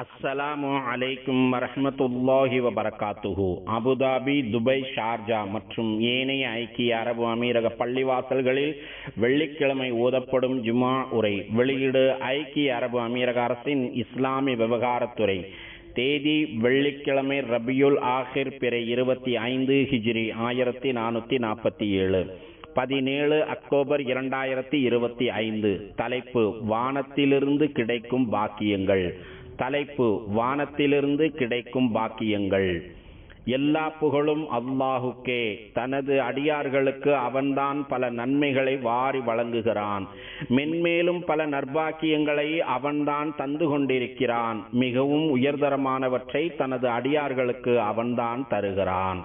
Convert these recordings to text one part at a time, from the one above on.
அஸ்ஸலாமு அலைக்கும் வரஹமத்துல்லாஹி வபரகாத்துஹு. அபுதாபி துபை ஷார்ஜா மற்றும் ஏனைய ஐக்கிய அரபு அமீரக பள்ளிவாசல்களில் வெள்ளிக்கிழமை ஓதப்படும் ஜுமா உரை வெளியீடு ஐக்கிய அரபு அமீரக அரசின் இஸ்லாமிய விவகாரத்துறை தேதி வெள்ளிக்கிழமை ரபியுல் ஆஹிர் பிறை இருபத்தி ஐந்து ஹிஜ்ரி ஆயிரத்தி நானூற்றி நாற்பத்தி ஏழு. பதினேழு அக்டோபர் இரண்டாயிரத்தி இருபத்தி ஐந்து. தலைப்பு வானத்திலிருந்து கிடைக்கும் பாக்கியங்கள். தலைப்பு வானத்திலிருந்து கிடைக்கும் பாக்கியங்கள். எல்லா புகழும் அல்லாஹுக்கே. தனது அடியார்களுக்கு அவன்தான் பல நன்மைகளை வாரி வழங்குகிறான். மென்மேலும் பல நற்பாக்கியங்களை அவன்தான் தந்து கொண்டிருக்கிறான். மிகவும் உயர்தரமானவற்றை தனது அடியார்களுக்கு அவன்தான் தருகிறான்.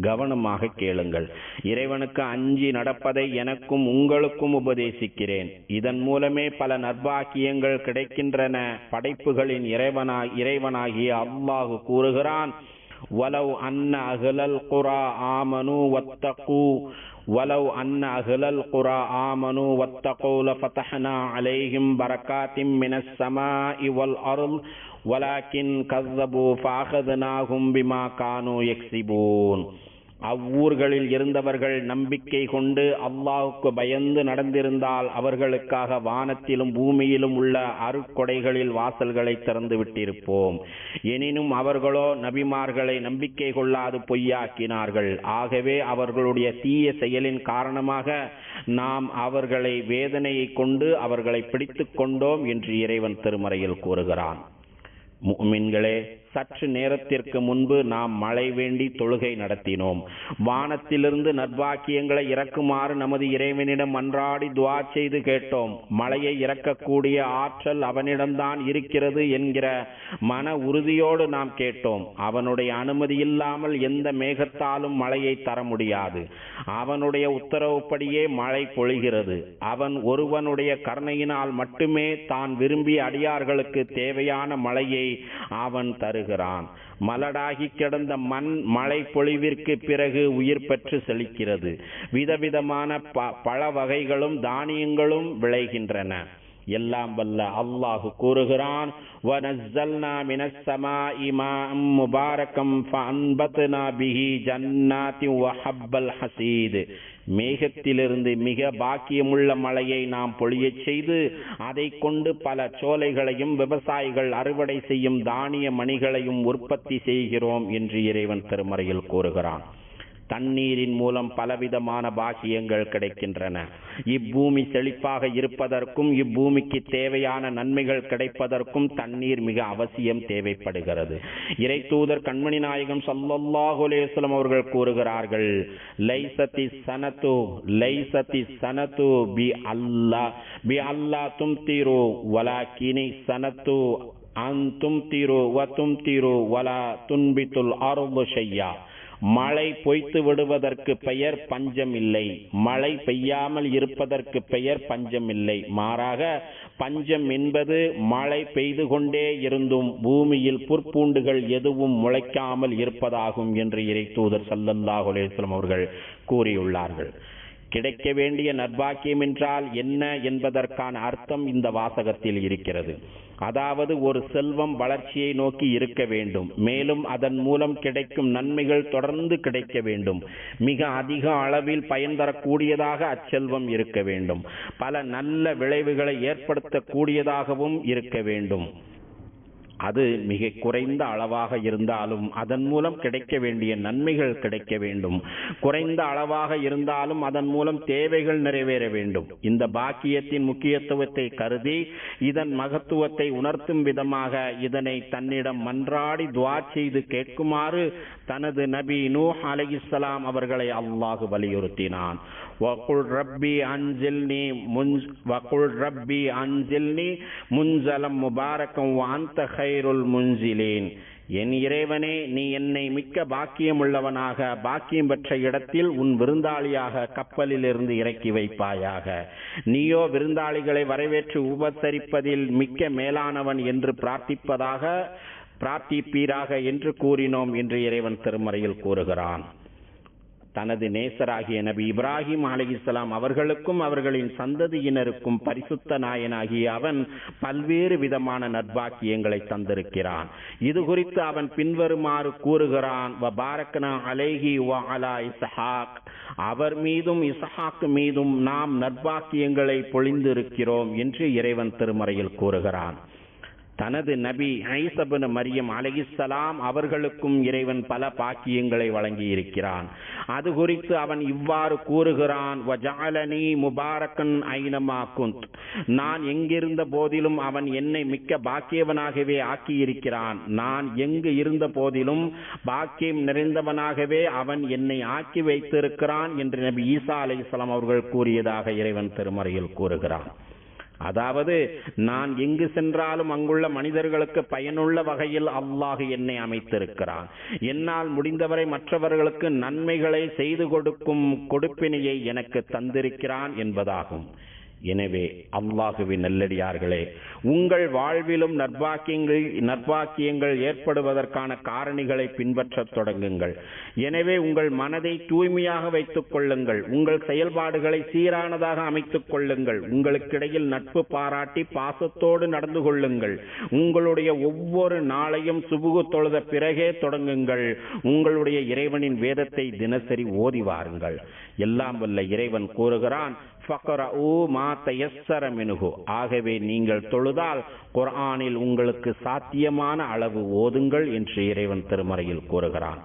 கவனமாக கேளுங்கள். இறைவனுக்கு அஞ்சி நடப்பதை எனக்கும் உங்களுக்கும் உபதேசிக்கிறேன். இதன் மூலமே பல நற்பாக்கியங்கள் கிடைக்கின்றன. படைப்புகளின் இறைவனா இறைவனாகிய அல்லாஹு கூறுகிறான். ولو أن أهل القرى آمنوا واتقوا ولو أن أهل القرى آمنوا واتقوا لفتحنا عليهم بركات من السماء والأرض ولكن كذبوا فأخذناهم بما كانوا يكسبون. அவ்வூர்களில் இருந்தவர்கள் நம்பிக்கை கொண்டு அல்லாஹுக்கு பயந்து நடந்திருந்தால் அவர்களுக்காக வானத்திலும் பூமியிலும் உள்ள அருக்கொடைகளில் வாசல்களை திறந்து விட்டிருப்போம். எனினும் அவர்களோ நபிமார்களை நம்பிக்கை கொள்ளாது பொய்யாக்கினார்கள். ஆகவே அவர்களுடைய தீய செயலின் காரணமாக நாம் அவர்களை வேதனையை கொண்டு அவர்களை பிடித்து கொண்டோம் என்று இறைவன் திருமறையில் கூறுகிறான். முக்மின்களே சற்று நேரத்திற்கு முன்பு நாம் மழை வேண்டி தொழுகை நடத்தினோம். வானத்திலிருந்து நற்பாக்கியங்களை இறக்குமாறு நமது இறைவனிடம் அன்றாடி துவா செய்து கேட்டோம். மழையை இறக்கக்கூடிய ஆற்றல் அவனிடம்தான் இருக்கிறது என்கிற மன உறுதியோடு நாம் கேட்டோம். அவனுடைய அனுமதி இல்லாமல் எந்த மேகத்தாலும் மழையை தர முடியாது. அவனுடைய உத்தரவுப்படியே மழை பொழிகிறது. அவன் ஒருவனுடைய கருணையினால் மட்டுமே தான் விரும்பிய அடியார்களுக்கு தேவையான மழையை அவன் தருகிறான். வருகிறான் மலடாகி கிடந்த மண் மழை பொழிவிற்கு பிறகு உயிர் பெற்று செழிக்கிறது. விதவிதமான ப பழ வகைகளும் தானியங்களும் விளைகின்றன. எல்லாம் வல்ல அல்லாஹு கூறுகிறான் முபாரக்கம் ஹசீது. மேகத்திலிருந்து மிக பாக்கியமுள்ள மழையை நாம் பொழியச் செய்து அதை கொண்டு பல சோலைகளையும் விவசாயிகள் அறுவடை செய்யும் தானிய மணிகளையும் உற்பத்தி செய்கிறோம் என்று இறைவன் திருமறையில் கூறுகிறான். தண்ணீரின் மூலம் பலவிதமான பாக்கியங்கள் கிடைக்கின்றன. இப்பூமி செழிப்பாக இருப்பதற்கும் இப்பூமிக்கு தேவையான நன்மைகள் கிடைப்பதற்கும் தண்ணீர் மிக அவசியம் தேவைப்படுகிறது. இறை தூதர் கண்மணி நாயகம் சல்லாஹுலேஸ்லம் அவர்கள் கூறுகிறார்கள் லைசதி சனத்து லைசதி சனத்து பி அல்லா பி அல்லா தும் தீரு வலாக்கினி சனத்து அன் தும் தீரு வ தும் தீரு வலா துன்பித்துல் அருள் மழை பொய்த்து விடுவதற்கு பெயர் பஞ்சம் இல்லை மழை பெய்யாமல் இருப்பதற்கு பெயர் பஞ்சம் இல்லை மாறாக பஞ்சம் என்பது மழை பெய்து கொண்டே இருந்தும் பூமியில் புற்பூண்டுகள் எதுவும் முளைக்காமல் இருப்பதாகும் என்று இறை தூதர் சல்லல்லாஹு அவர்கள் கூறியுள்ளார்கள். கிடைக்க வேண்டிய நர்பாக்கியம் என்றால் என்ன என்பதற்கான அர்த்தம் இந்த வாசகத்தில் இருக்கிறது. அதாவது ஒரு செல்வம் வளர்ச்சியை நோக்கி இருக்க வேண்டும். மேலும் அதன் மூலம் கிடைக்கும் நன்மைகள் தொடர்ந்து கிடைக்க வேண்டும். மிக அதிக அளவில் பயன் தரக்கூடியதாக அச்செல்வம் இருக்க வேண்டும். பல நல்ல விளைவுகளை ஏற்படுத்தக்கூடியதாகவும் இருக்க வேண்டும். அது மிக குறைந்த அளவாக இருந்தாலும் அதன் மூலம் கிடைக்க வேண்டிய நன்மைகள் கிடைக்க வேண்டும். குறைந்த அளவாக இருந்தாலும் அதன் மூலம் தேவைகள் நிறைவேற வேண்டும். இந்த பாக்கியத்தின் முக்கியத்துவத்தை கருதி இதன் மகத்துவத்தை உணர்த்தும் விதமாக இதனை தன்னிடம் மன்றாடி துவா செய்து கேட்குமாறு தனது நபி நூ அலிஸ்லாம் அவர்களை அல்லாஹு வலியுறுத்தினான். வகுல் ரப்பி அன்சில்னி முன் வகுல் ரப்பி அன்சில்னி முன்சலம் முபாரக்கம் அந்த ஹைருல் முன்சிலேன். என் இறைவனே நீ என்னை மிக்க பாக்கியமுள்ளவனாக பாக்கியம் பெற்ற இடத்தில் உன் விருந்தாளியாக கப்பலிலிருந்து இறக்கி வைப்பாயாக. நீயோ விருந்தாளிகளை வரவேற்று உபசரிப்பதில் மிக்க மேலானவன் என்று பிரார்த்திப்பதாக பிரார்த்திப்பீராக என்று கூறினோம் என்று இறைவன் திருமறையில் கூறுகிறான். தனது நேசராகிய நபி இப்ராஹிம் அலிஸ்லாம் அவர்களுக்கும் அவர்களின் சந்ததியினருக்கும் பரிசுத்த நாயனாகிய அவன் பல்வேறு விதமான நட்பாக்கியங்களை தந்திருக்கிறான். இது குறித்து அவன் பின்வருமாறு கூறுகிறான் வபாரக்னா அலேஹி அலா இஸ்ஹாக். அவர் மீதும் இஸ்ஹாக் மீதும் நாம் நட்பாக்கியங்களை பொழிந்திருக்கிறோம் என்று இறைவன் திருமறையில் கூறுகிறான். தனது நபி ஐசபன் மரியம் அலகிசலாம் அவர்களுக்கும் இறைவன் பல பாக்கியங்களை வழங்கி இருக்கிறான் அது குறித்து அவன் இவ்வாறு கூறுகிறான் வஜாலனி முபாரக்கன் ஐனமா குந்த். நான் எங்கிருந்த போதிலும் அவன் என்னை மிக்க பாக்கியவனாகவே ஆக்கியிருக்கிறான். நான் எங்கு இருந்த போதிலும் பாக்கியம் நிறைந்தவனாகவே அவன் என்னை ஆக்கி வைத்திருக்கிறான் என்று நபி ஈசா அலை அவர்கள் கூறியதாக இறைவன் திருமறையில் கூறுகிறான். அதாவது நான் எங்கு சென்றாலும் அங்குள்ள மனிதர்களுக்கு பயனுள்ள வகையில் அல்லாஹ் என்னை அமைத்திருக்கிறான். என்னால் முடிந்தவரை மற்றவர்களுக்கு நன்மைகளை செய்து கொடுக்கும் கொடுப்பினையை எனக்கு தந்திருக்கிறான் என்பதாகும். எனவே அல்லாஹுவின் நல்லடியார்களே உங்கள் வாழ்விலும் நற்பாக்கியங்கள் நற்பாக்கியங்கள் ஏற்படுவதற்கான காரணிகளை பின்பற்றத் தொடங்குங்கள். எனவே உங்கள் மனதை தூய்மையாக வைத்துக் கொள்ளுங்கள். உங்கள் செயல்பாடுகளை சீரானதாக அமைத்துக் கொள்ளுங்கள். உங்களுக்கிடையில் நட்பு பாராட்டி பாசத்தோடு நடந்து கொள்ளுங்கள். உங்களுடைய ஒவ்வொரு நாளையும் சுபுகு தொழுத பிறகே தொடங்குங்கள். உங்களுடைய இறைவனின் வேதத்தை தினசரி ஓதி வாருங்கள். எல்லாம் வல்ல இறைவன் கூறுகிறான் ஃபக்ரஊ ஆகவே நீங்கள் தொழுதால் குர்ஆனில் உங்களுக்கு சாத்தியமான அளவு ஓதுங்கள் என்று இறைவன் திருமறையில் கூறுகிறான்.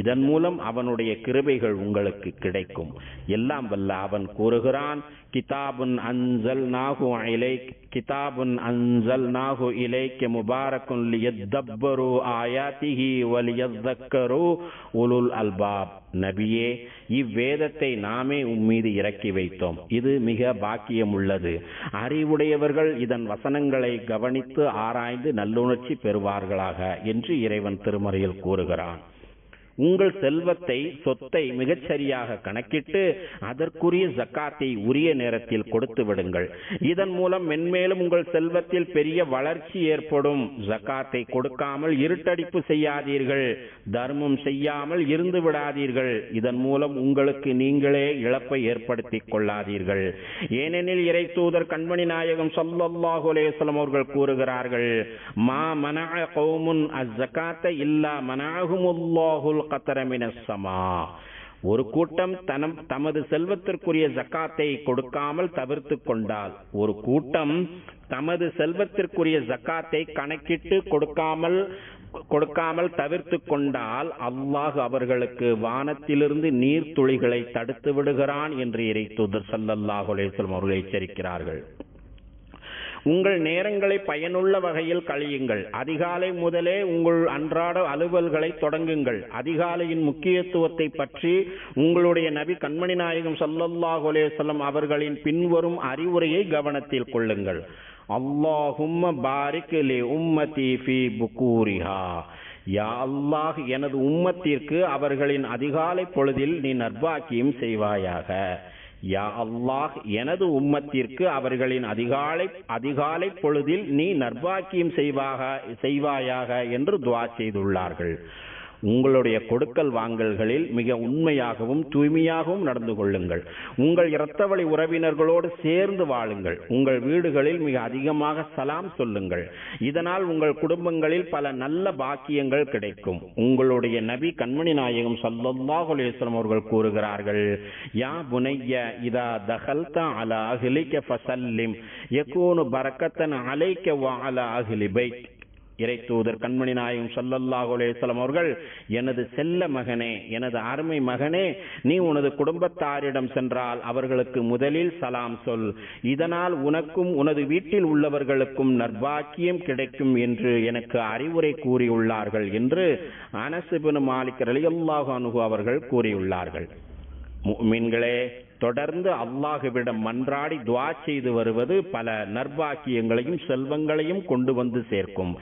இதன் மூலம் அவனுடைய கிருபைகள் உங்களுக்கு கிடைக்கும். எல்லாம் வல்ல அவன் கூறுகிறான் கிதாபுன் அன்சல் நாகு இலை கிதாபுன் அன்சல் நாகு இலைக்க முபாரக்குன் லியத்தப்பரு ஆயாத்திஹி வலியத்தக்கரு உலுல் அல்பாப். நபியே இவ்வேதத்தை நாமே உம்மீது இறக்கி வைத்தோம். இது மிக பாக்கியம் உள்ளது அறிவுடையவர்கள் இதன் வசனங்களை கவனித்து ஆராய்ந்து நல்லுணர்ச்சி பெறுவார்களாக என்று இறைவன் திருமறையில் கூறுகிறான். உங்கள் செல்வத்தை சொத்தை மிகச்சரியாக கணக்கிட்டு அதற்குரிய ஜக்காத்தை உரிய நேரத்தில் கொடுத்து விடுங்கள். இதன் மூலம் மென்மேலும் உங்கள் செல்வத்தில் பெரிய வளர்ச்சி ஏற்படும். ஜக்காத்தை கொடுக்காமல் இருட்டடிப்பு செய்யாதீர்கள். தர்மம் செய்யாமல் இருந்து விடாதீர்கள். இதன் மூலம் உங்களுக்கு நீங்களே இழப்பை ஏற்படுத்தி கொள்ளாதீர்கள். ஏனெனில் இறை தூதர் கண்மணி நாயகம் ஸல்லல்லாஹு அவர்கள் கூறுகிறார்கள் மா மனஅ கௌமுன் அஸ்ஸகாத்த இல்லா மனாகுமுல்லாஹுல் கத்தர மினஸ் ஒரு கூட்டம் தனம் தமது செல்வத்திற்குரிய ஜக்காத்தை கொடுக்காமல் தவிர்த்து கொண்டால் ஒரு கூட்டம் தமது செல்வத்திற்குரிய ஜக்காத்தை கணக்கிட்டு கொடுக்காமல் கொடுக்காமல் தவிர்த்து கொண்டால் அல்லாஹ் அவர்களுக்கு வானத்திலிருந்து நீர்த்துளிகளை தடுத்து விடுகிறான் என்று இறை தூதர் சல்லல்லாஹு அவர்கள் எச்சரிக்கிறார்கள். உங்கள் நேரங்களை பயனுள்ள வகையில் கழியுங்கள். அதிகாலை முதலே உங்கள் அன்றாட அலுவல்களை தொடங்குங்கள். அதிகாலையின் முக்கியத்துவத்தை பற்றி உங்களுடைய நபி கண்மணி நாயகம் ஸல்லல்லாஹு அலேசல்லம் அவர்களின் பின்வரும் அறிவுரையை கவனத்தில் கொள்ளுங்கள். அல்லாஹும் பாரிக் உம்மதி ஃபீ புகூரிஹா. யா அல்லாஹ் எனது உம்மத்திற்கு அவர்களின் அதிகாலை பொழுதில் நீ நர்பாக்கியம் செய்வாயாக. யா அல்லாஹ் எனது உம்மத்திற்கு அவர்களின் அதிகாலை அதிகாலை பொழுதில் நீ நர்பாக்கியம் செய்வாக செய்வாயாக என்று துவா செய்துள்ளார்கள். உங்களுடைய கொடுக்கல் வாங்கல்களில் மிக உண்மையாகவும் தூய்மையாகவும் நடந்து கொள்ளுங்கள். உங்கள் இரத்த வழி உறவினர்களோடு சேர்ந்து வாழுங்கள். உங்கள் வீடுகளில் மிக அதிகமாக சலாம் சொல்லுங்கள். இதனால் உங்கள் குடும்பங்களில் பல நல்ல பாக்கியங்கள் கிடைக்கும். உங்களுடைய நபி கண்மணி நாயகம் சல்லாஹ் அலிஸ்லாம் அவர்கள் கூறுகிறார்கள் யா புனைய இதா தகல்தா அலா அஹ்லிக ஃபசல்லிம் யகூனு பரக்கத்தன் அலைக்க வ அலா அஹ்லி பைத். இறை தூதர் கண்மணி நாயகம் ஸல்லல்லாஹு அவர்கள் எனது செல்ல மகனே எனது அருமை மகனே நீ உனது குடும்பத்தாரிடம் சென்றால் அவர்களுக்கு முதலில் சலாம் சொல். இதனால் உனக்கும் உனது வீட்டில் உள்ளவர்களுக்கும் நர்பாக்கியம் கிடைக்கும் என்று எனக்கு அறிவுரை கூறியுள்ளார்கள் என்று அனஸ் மாலிக் ரலியல்லாஹு அனுகு அவர்கள் கூறியுள்ளார்கள். மீன்களே தொடர்ந்து அல்லாஹுவிடம் மன்றாடி துவா செய்து வருவது பல நற்பாக்கியங்களையும் செல்வங்களையும் கொண்டு வந்து சேர்க்கும்.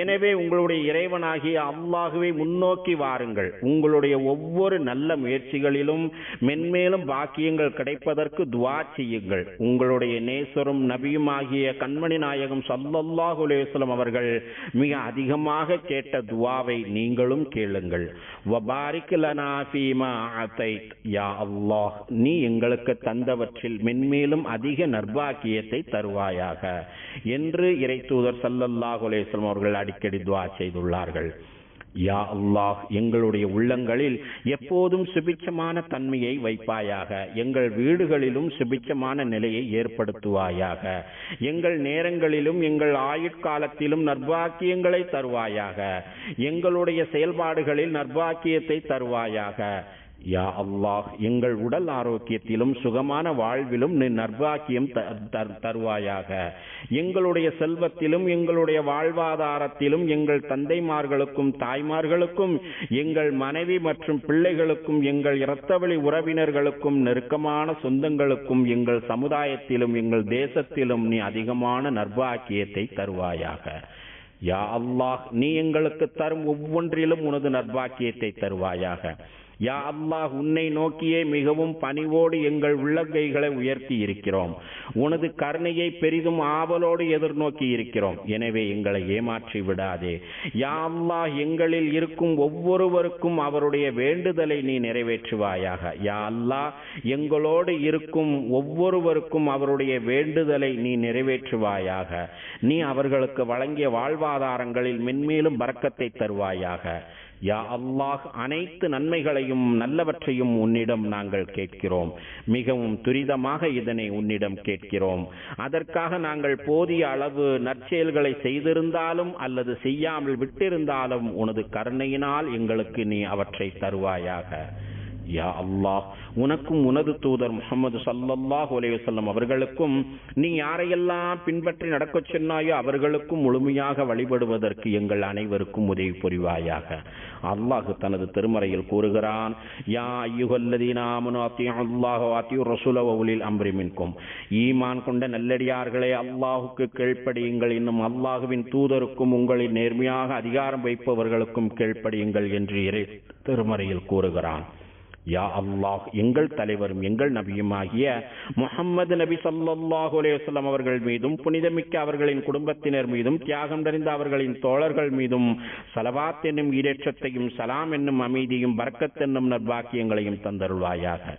எனவே உங்களுடைய இறைவனாகிய அல்லாஹுவை முன்னோக்கி வாருங்கள். உங்களுடைய ஒவ்வொரு நல்ல முயற்சிகளிலும் மென்மேலும் பாக்கியங்கள் கிடைப்பதற்கு துவா செய்யுங்கள். உங்களுடைய நேசரும் நபியுமாகிய கண்மணி நாயகம் சல்லல்லாஹு அலேஸ்லம் அவர்கள் மிக அதிகமாக கேட்ட துவாவை நீங்களும் கேளுங்கள். வபாரிக் லனா ஃபீமா யா அல்லாஹ் நீ எங்களுக்கு தந்தவற்றில் மென்மேலும் அதிக நர்பாக்கியத்தை தருவாயாக என்று இறை தூதர் சல்லல்லாஹு அவர்கள் அடிக்கடி துவா செய்துள்ளார்கள். யா அல்லாஹ் எங்களுடைய உள்ளங்களில் எப்போதும் சுபிச்சமான தன்மையை வைப்பாயாக எங்கள் வீடுகளிலும் சுபிச்சமான நிலையை ஏற்படுத்துவாயாக எங்கள் நேரங்களிலும் எங்கள் ஆயுட்காலத்திலும் நர்பாக்கியங்களை தருவாயாக எங்களுடைய செயல்பாடுகளில் நர்பாக்கியத்தை தருவாயாக யா அல்லாஹ் எங்கள் உடல் ஆரோக்கியத்திலும் சுகமான வாழ்விலும் நீ நர்வாக்கியம் த- தருவாயாக. எங்களுடைய செல்வத்திலும் எங்களுடைய வாழ்வாதாரத்திலும் எங்கள் தந்தைமார்களுக்கும் தாய்மார்களுக்கும் எங்கள் மனைவி மற்றும் பிள்ளைகளுக்கும் எங்கள் இரத்தவழி உறவினர்களுக்கும் நெருக்கமான சொந்தங்களுக்கும் எங்கள் சமுதாயத்திலும் எங்கள் தேசத்திலும் நீ அதிகமான நர்வாக்கியத்தை தருவாயாக. யா அல்லாஹ் நீ எங்களுக்கு தரும் ஒவ்வொன்றிலும் உனது நர்வாக்கியத்தை தருவாயாக. யா அல்லாஹ் உன்னை நோக்கியே மிகவும் பணிவோடு எங்கள் உள்ளங்கைகளை உயர்த்தி இருக்கிறோம். உனது கருணையை பெரிதும் ஆவலோடு எதிர்நோக்கி இருக்கிறோம். எனவே எங்களை ஏமாற்றி விடாதே. யா அல்லாஹ் எங்களில் இருக்கும் ஒவ்வொருவருக்கும் அவருடைய வேண்டுதலை நீ நிறைவேற்றுவாயாக. யா அல்லாஹ் எங்களோடு இருக்கும் ஒவ்வொருவருக்கும் அவருடைய வேண்டுதலை நீ நிறைவேற்றுவாயாக. நீ அவர்களுக்கு வழங்கிய வாழ்வாதாரங்களில் மென்மேலும் பறக்கத்தை தருவாயாக. யா அல்லாஹ் அனைத்து நன்மைகளையும் நல்லவற்றையும் உன்னிடம் நாங்கள் கேட்கிறோம். மிகவும் துரிதமாக இதனை உன்னிடம் கேட்கிறோம். அதற்காக நாங்கள் போதிய அளவு நற்செயல்களை செய்திருந்தாலும் அல்லது செய்யாமல் விட்டிருந்தாலும் உனது கருணையினால் எங்களுக்கு நீ அவற்றை தருவாயாக. யா அல்லாஹ் உனக்கும் உனது தூதர் முகமது சல்லல்லாஹ் அலைஹி அவர்களுக்கும் நீ யாரையெல்லாம் பின்பற்றி நடக்கச் சொன்னாயோ அவர்களுக்கும் முழுமையாக வழிபடுவதற்கு எங்கள் அனைவருக்கும் உதவி புரிவாயாக. அல்லாஹ் தனது திருமறையில் கூறுகிறான் யா ஐயுகல்லதீன ஈமான் கொண்ட நல்லடியார்களே அல்லாஹுக்கு கீழ்ப்படியுங்கள் இன்னும் அல்லாஹுவின் தூதருக்கும் உங்களின் நேர்மையாக அதிகாரம் வைப்பவர்களுக்கும் கீழ்ப்படியுங்கள் என்று இறை திருமறையில் கூறுகிறான். யா அல்லாஹ் எங்கள் தலைவரும் எங்கள் நபியுமாகிய முஹம்மது நபி சல்லாஹு அலைஹி அவர்கள் மீதும் புனிதமிக்க அவர்களின் குடும்பத்தினர் மீதும் தியாகம் நிறைந்த அவர்களின் தோழர்கள் மீதும் சலவாத் என்னும் ஈரேற்றத்தையும் சலாம் என்னும் அமைதியும் பரக்கத் என்னும் நர்பாக்கியங்களையும் தந்தருள்வாயாக.